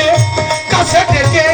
ডেকে কাছে ডেকে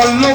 con